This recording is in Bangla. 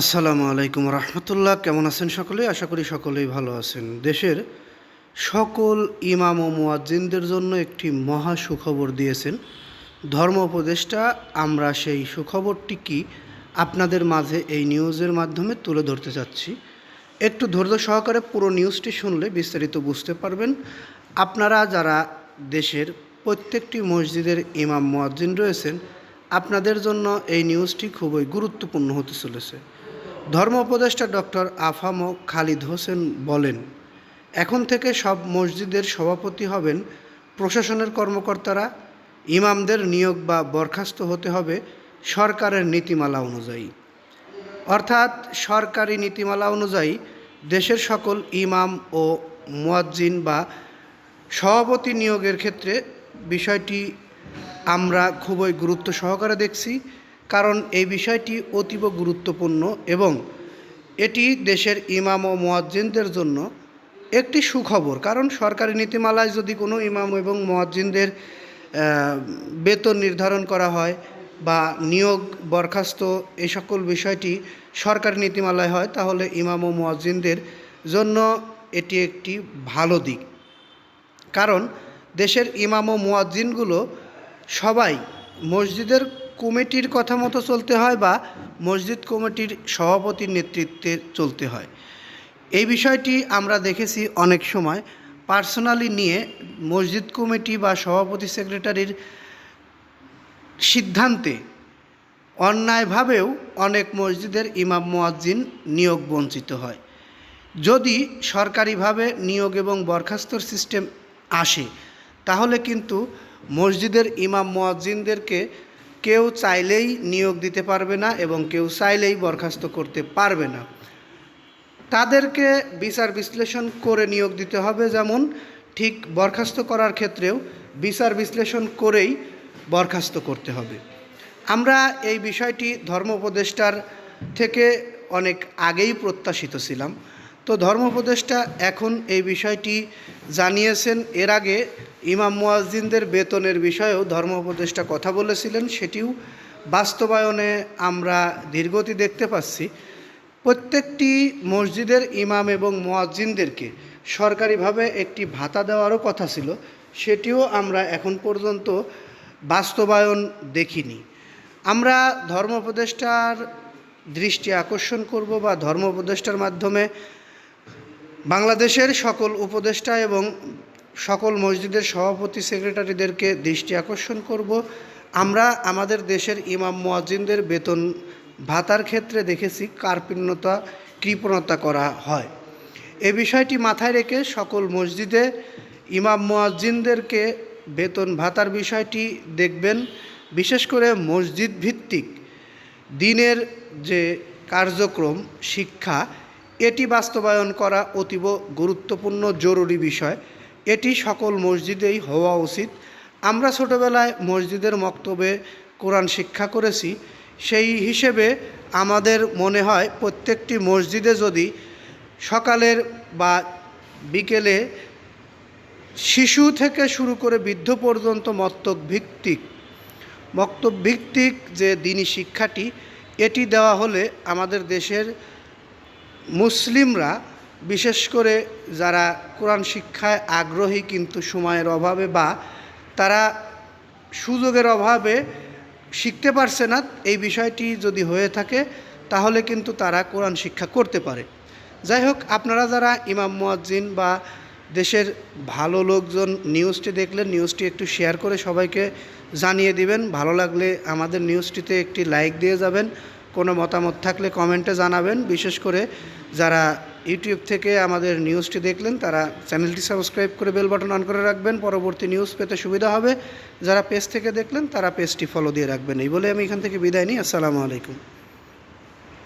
আসসালামু আলাইকুম রহমতুল্লাহ। কেমন আছেন সকলে? আশা করি সকলেই ভালো আছেন। দেশের সকল ইমাম ও মুয়াজ্জিনদের জন্য একটি মহা সুখবর দিয়েছেন। ধর্ম উপদেষ্টা, আমরা সেই সুখবরটি কি আপনাদের মাঝে এই নিউজের মাধ্যমে তুলে ধরতে চাচ্ছি। একটু ধৈর্য সহকারে পুরো নিউজটি শুনলে বিস্তারিত বুঝতে পারবেন। আপনারা যারা দেশের প্রত্যেকটি মসজিদের ইমাম, মুয়াজ্জিন রয়েছেন, আপনাদের জন্য এই নিউজটি খুবই গুরুত্বপূর্ণ হতে চলেছে। ধর্ম উপদেষ্টা ডক্টর আফাম খালিদ হোসেন বলেন, এখন থেকে সব মসজিদের সভাপতি হবেন প্রশাসনের কর্মকর্তারা, ইমামদের নিয়োগ বা বরখাস্ত হতে হবে সরকারের নীতিমালা অনুযায়ী। অর্থাৎ সরকারি নীতিমালা অনুযায়ী দেশের সকল ইমাম ও মুয়াজ্জিন বা সভাপতি নিয়োগের ক্ষেত্রে বিষয়টি আমরা খুবই গুরুত্ব সহকারে দেখছি। কারণ এই বিষয়টি অতীব গুরুত্বপূর্ণ এবং এটি দেশের ইমাম ও মুয়াজ্জিনদের জন্য একটি সুখবর। কারণ সরকারি নীতিমালায় যদি কোনো ইমাম এবং মুয়াজ্জিনদের বেতন নির্ধারণ করা হয় বা নিয়োগ, বরখাস্ত এই সকল বিষয়টি সরকারি নীতিমালায় হয়, তাহলে ইমাম ও মুয়াজ্জিনদের জন্য এটি একটি ভালো দিক। কারণ দেশের ইমাম ও মুয়াজ্জিনগুলো সবাই মসজিদের কমিটির কথা মতো চলতে হয় বা মসজিদ কমিটির সভাপতির নেতৃত্বে চলতে হয়। এই বিষয়টি আমরা দেখেছি অনেক সময়। পার্সোনালি নিয়ে মসজিদ কমিটি বা সভাপতি সেক্রেটারির সিদ্ধান্তে অন্যায়ভাবেও অনেক মসজিদের ইমাম মোয়াজ্জিন নিয়োগ বঞ্চিত হয়। যদি সরকারিভাবে নিয়োগ এবং বরখাস্তর সিস্টেম আসে, তাহলে কিন্তু মসজিদের ইমাম মুয়াজ্জিনদেরকে কেউ চাইলেই নিয়োগ দিতে পারবে না এবং কেউ চাইলেই বরখাস্ত করতে পারবে না। তাদেরকে বিচার বিশ্লেষণ করে নিয়োগ দিতে হবে যেমন ঠিক বরখাস্ত করার ক্ষেত্রেও বিচার বিশ্লেষণ করেই বরখাস্ত করতে হবে। আমরা এই বিষয়টি ধর্ম উপদেষ্টার থেকে অনেক আগেই প্রত্যাশিত ছিলাম। তো ধর্ম উপদেষ্টা এখন এই বিষয়টি জানিয়েছেন। এর আগে ইমাম মুয়াজ্জিনদের বেতনের বিষয়েও ধর্ম উপদেষ্টা কথা বলেছিলেন, সেটিও বাস্তবায়নে আমরা ধীরগতি দেখতে পাচ্ছি। প্রত্যেকটি মসজিদের ইমাম এবং মুয়াজ্জিনদেরকে সরকারিভাবে একটি ভাতা দেওয়ারও কথা ছিল, সেটিও আমরা এখন পর্যন্ত বাস্তবায়ন দেখিনি। আমরা ধর্ম উপদেষ্টার দৃষ্টি আকর্ষণ করব বা ধর্ম উপদেষ্টার মাধ্যমে বাংলাদেশের সকল উপদেষ্টা এবং সকল মসজিদের সভাপতি সেক্রেটারিদেরকে দৃষ্টি আকর্ষণ করব। আমরা আমাদের দেশের ইমাম মুয়াজ্জিনদের বেতন ভাতার ক্ষেত্রে দেখেছি কার্পণ্যতা, কৃপণতা করা হয়। এ বিষয়টি মাথায় রেখে সকল মসজিদে ইমাম মুয়াজ্জিনদেরকে বেতন ভাতার বিষয়টি দেখবেন। বিশেষ করে মসজিদ ভিত্তিক দিনের যে কার্যক্রম, শিক্ষা এটি বাস্তবায়ন করা অতীব গুরুত্বপূর্ণ, জরুরি বিষয়। এটি সকল মসজিদেই হওয়া উচিত। আমরা ছোটোবেলায় মসজিদের মক্তবে কোরআন শিক্ষা করেছি। সেই হিসেবে আমাদের মনে হয় প্রত্যেকটি মসজিদে যদি সকালের বা বিকেলে শিশু থেকে শুরু করে বৃদ্ধ পর্যন্ত মত্তক ভিত্তিক ভিত্তিক যে দিনী শিক্ষাটি, এটি দেওয়া হলে আমাদের দেশের মুসলিমরা, বিশেষ করে যারা কোরআন শিক্ষায় আগ্রহী কিন্তু সময়ের অভাবে বা তারা সুযোগের অভাবে শিখতে পারছে না, এই বিষয়টি যদি হয়ে থাকে, তাহলে কিন্তু তারা কোরআন শিক্ষা করতে পারে। যাই হোক, আপনারা যারা ইমাম, মুয়াজ্জিন বা দেশের ভালো লোকজন নিউজটি দেখলেন, নিউজটি একটু শেয়ার করে সবাইকে জানিয়ে দিবেন। ভালো লাগলে আমাদের নিউজটিতে একটি লাইক দিয়ে যাবেন। কোনো মতামত থাকলে কমেন্টে জানাবেন। বিশেষ করে যারা ইউটিউব থেকে আমাদের নিউজটি দেখলেন, তারা চ্যানেলটি সাবস্ক্রাইব করে বেল বাটন অন করে রাখবেন। পরবর্তী নিউজ পেতে সুবিধা হবে। যারা পেজ থেকে দেখলেন, তারা পেজটি ফলো দিয়ে রাখবেন। এই বলে আমি এখান থেকে বিদায় নিই। আসসালামু আলাইকুম।